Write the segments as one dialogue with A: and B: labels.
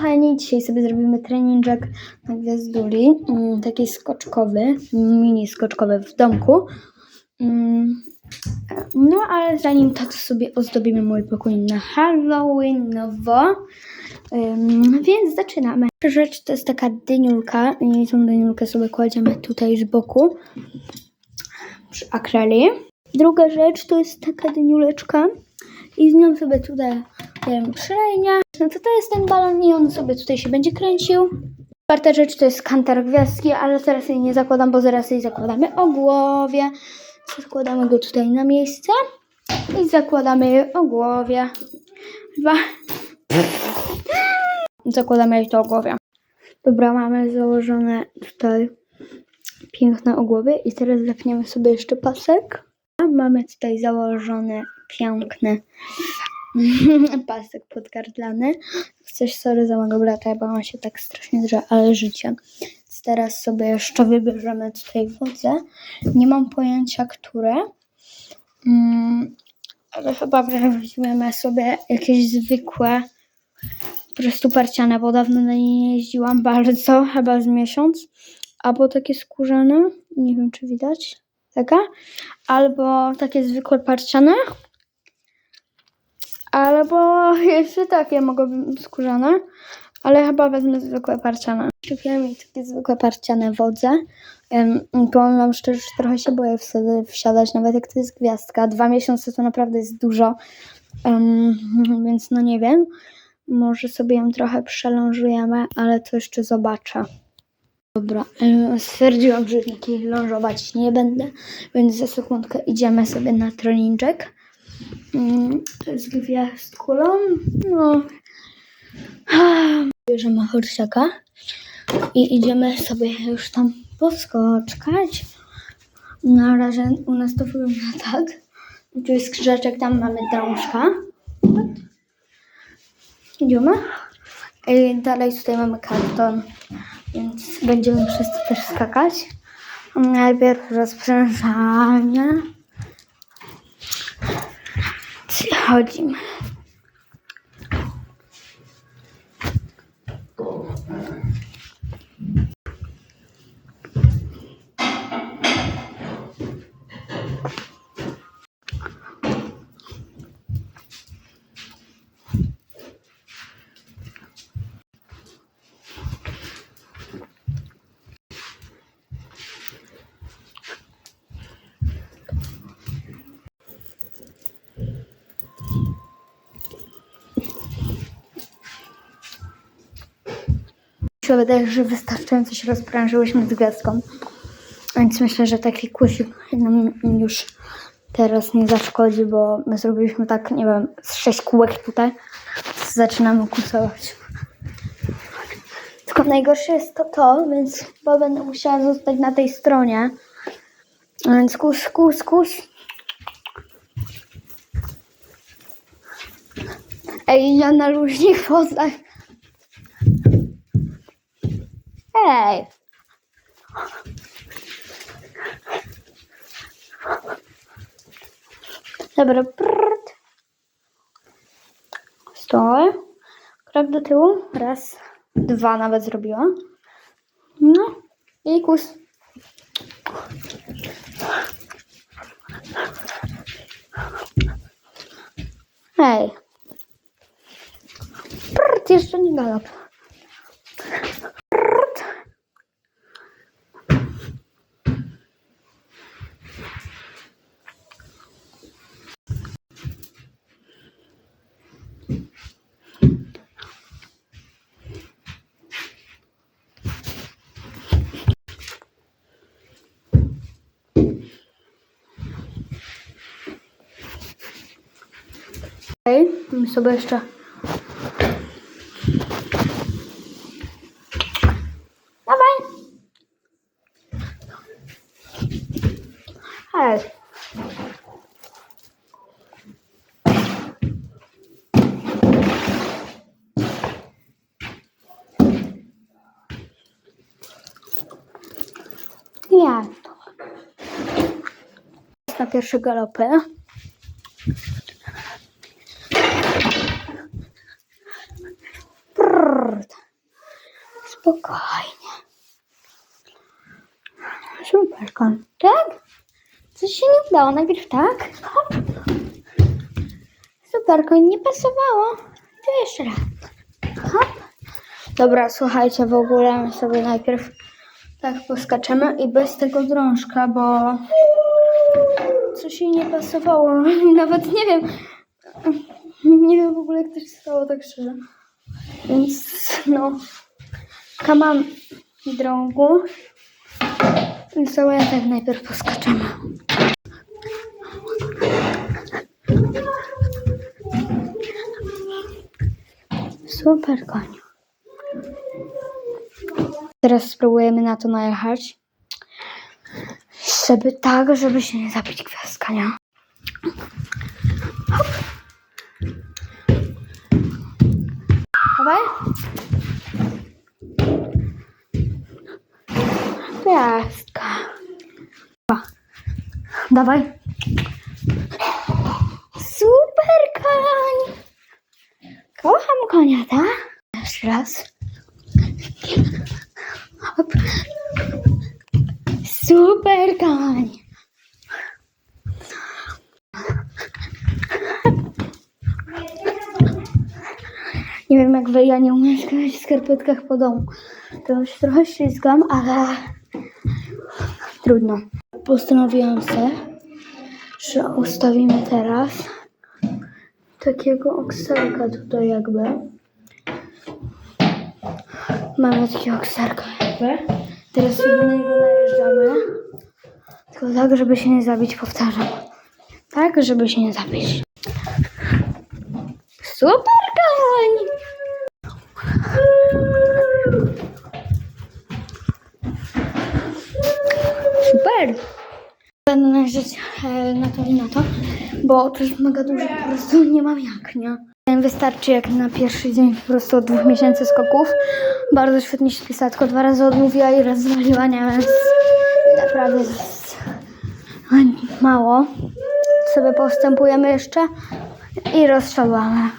A: Kochani, dzisiaj sobie zrobimy treninżek na gwiazduli, mm, taki skoczkowy, mini skoczkowy w domku. Mm, No, ale zanim to sobie ozdobimy mój pokój na Halloween nowo. Ym, więc zaczynamy. Pierwsza rzecz to jest taka dyniulka i tą dyniulkę sobie kładziemy tutaj z boku przy akreli. Druga rzecz to jest taka dyniuleczka i z nią sobie tutaj przylejnia. No to to jest ten balon i on sobie tutaj się będzie kręcił. Czwarta rzecz to jest kantar gwiazdki, ale teraz jej nie zakładam, bo zaraz jej zakładamy o głowie. Zakładamy go tutaj na miejsce i zakładamy jej o głowie. Dwa. Zakładamy jej to o głowie. Dobra, mamy założone tutaj piękne ogłowy i teraz zapniemy sobie jeszcze pasek. A mamy tutaj założony piękny pasek podgardlany. Coś sorry za mojego brata, bo on się tak strasznie drze, ale życie. Więc teraz sobie jeszcze wybierzemy tutaj wodze. Nie mam pojęcia, które. Mm, ale chyba weźmiemy sobie jakieś zwykłe po prostu parciane, bo dawno na nie jeździłam bardzo, chyba z miesiąc. Albo takie skórzane, nie wiem czy widać, taka. Albo takie zwykłe parciane. Albo jeszcze takie mogą skórzane, ale chyba wezmę zwykłe parciane. Kupiłam mi takie zwykłe parciane wodze. Um, powiem wam szczerze, że trochę się boję wtedy wsiadać, nawet jak to jest gwiazdka. Dwa miesiące to naprawdę jest dużo, Em, więc no nie wiem. Może sobie ją trochę przelążujemy, ale to jeszcze zobaczę. Dobra, stwierdziłam, że takiej lążować nie będę, więc za sekundkę idziemy sobie na treninczek z gwiazdkulą. No. Bierzemy horsiaka i idziemy sobie już tam poskoczkać. Na razie u nas to wygląda tak. Tu jest krzyżaczek, tam mamy drążka. Idziemy. I dalej tutaj mamy karton, więc będziemy przez to też skakać. Najpierw rozprzężanie. 好几门。Się wydaje, że wystarczająco się rozprężyłyśmy z gwiazdką. Więc myślę, że taki kusik nam już teraz nie zaszkodzi, bo my zrobiliśmy tak, nie wiem, z sześć kółek tutaj. Zaczynamy kusować. Tylko najgorsze jest to to, więc chyba będę musiała zostać na tej stronie. Więc kus, kus, kus. Ej, ja na luźnych wozach. Ej! Dobra, prrrt. Stoj. Krok do tyłu. Raz, dwa nawet zrobiłam. No i kus. Hej. Prrrt, jeszcze nie galop. My sobie jeszcze. Dawaj! Hej. Jak to? Na pierwsze galopy. Spokojnie. Super. Tak? Coś się nie udało. Najpierw tak. Hop. Nie pasowało. To jeszcze raz. Hop. Dobra, słuchajcie, w ogóle my sobie najpierw tak poskaczemy i bez tego drążka, bo coś jej nie pasowało. Nawet nie wiem. Nie wiem w ogóle jak to się stało tak szczerze. Więc no. Kamam drągu. Sobie tak najpierw poskaczemy. Super koniu. Teraz spróbujemy na to najechać. Żeby tak, żeby się nie zabić gwiazdka, nie? Dawaj. O. Dawaj. Super koń. Kocham konia, tak? Jeszcze raz. Hop. Super koń. Nie wiem jak wy, ja nie umiem skakać w skarpetkach po domu. To się trochę ślizgam, ale trudno. Postanowiłam se, że ustawimy teraz takiego okserka tutaj jakby. Mamy takiego okserka jakby. Teraz sobie na niego najeżdżamy. Tylko tak, żeby się nie zabić, powtarzam. Tak, żeby się nie zabić. Super koń! Będę najeżdżać e, na to i na to, bo to jest mega duże, po prostu nie mam jak, nie? Wystarczy jak na pierwszy dzień po prostu od dwóch miesięcy skoków. Bardzo świetnie się pisała, tylko dwa razy odmówiła i raz zwaliła, nie? Więc naprawdę jest mało. Sobie postępujemy jeszcze i rozstrzelamy.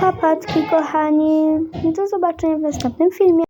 A: Papatki, kochani. Do zobaczenia w następnym filmie.